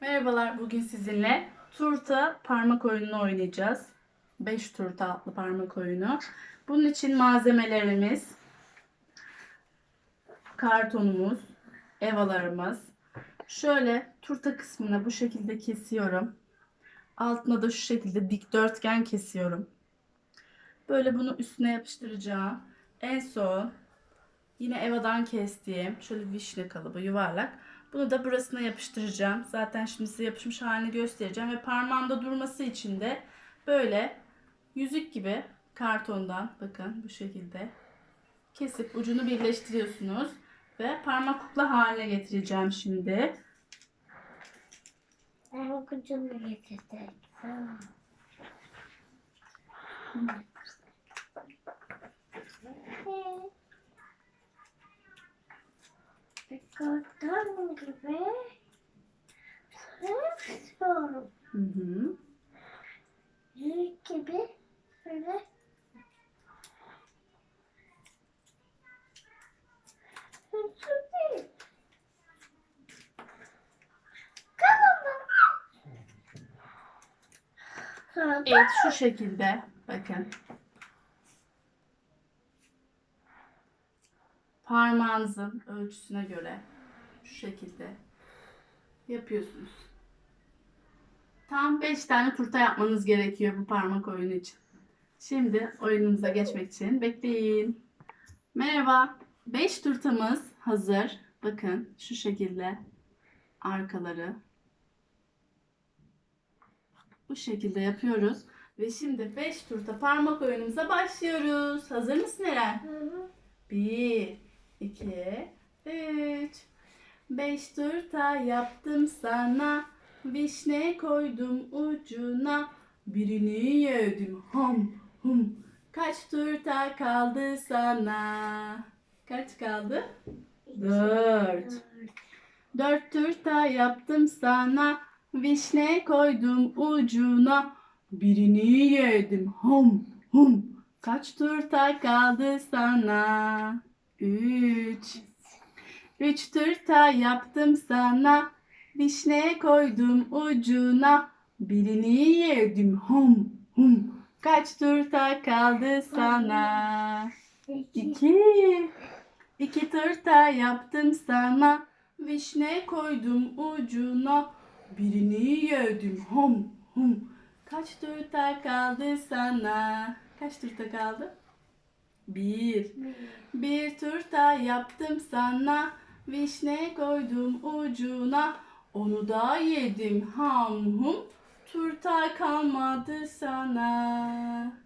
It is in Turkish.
Merhabalar, bugün sizinle turta parmak oyununu oynayacağız. 5 turta adlı parmak oyunu. Bunun için malzemelerimiz kartonumuz, evalarımız. Şöyle turta kısmına bu şekilde kesiyorum. Altına da şu şekilde dikdörtgen kesiyorum. Böyle bunu üstüne yapıştıracağım. En son yine evadan kestiğim şöyle vişne kalıbı yuvarlak. Bunu da burasına yapıştıracağım. Zaten şimdi size yapışmış halini göstereceğim. Ve parmağımda durması için de böyle yüzük gibi kartondan bakın bu şekilde kesip ucunu birleştiriyorsunuz. Ve parmak kukla haline getireceğim şimdi. Ben kucunu getirdim. Bir karton gibi sarıp istiyorum. Hı hı. Yüzük gibi böyle Evet şu şekilde bakın. Parmağınızın ölçüsüne göre şu şekilde yapıyorsunuz. Tam 5 tane turta yapmanız gerekiyor bu parmak oyunu için. Şimdi oyunumuza geçmek için bekleyin. Merhaba. 5 turtamız hazır. Bakın şu şekilde arkaları bu şekilde yapıyoruz. Ve şimdi 5 turta parmak oyunumuza başlıyoruz. Hazır mısın Eren? Hı hı. 1, 2, 3. 5 turta yaptım sana. Vişne koydum ucuna. Birini yedim hum hum. Kaç turta kaldı sana? Kaç kaldı? Dört. Dört turta yaptım sana. Vişne koydum ucuna. Birini yedim hum hum. Kaç turta kaldı sana? Üç. Üç turta yaptım sana. Vişne koydum ucuna. Birini yedim hum hum. Kaç turta kaldı sana? İki. İki. Turta yaptım sana. Vişne koydum ucuna. Birini yedim hum hum. Kaç turta kaldı sana? Kaç turta kaldı? Bir. Bir turta yaptım sana. Vişne koydum ucuna. Onu da yedim ham hum. Turta kalmadı sana.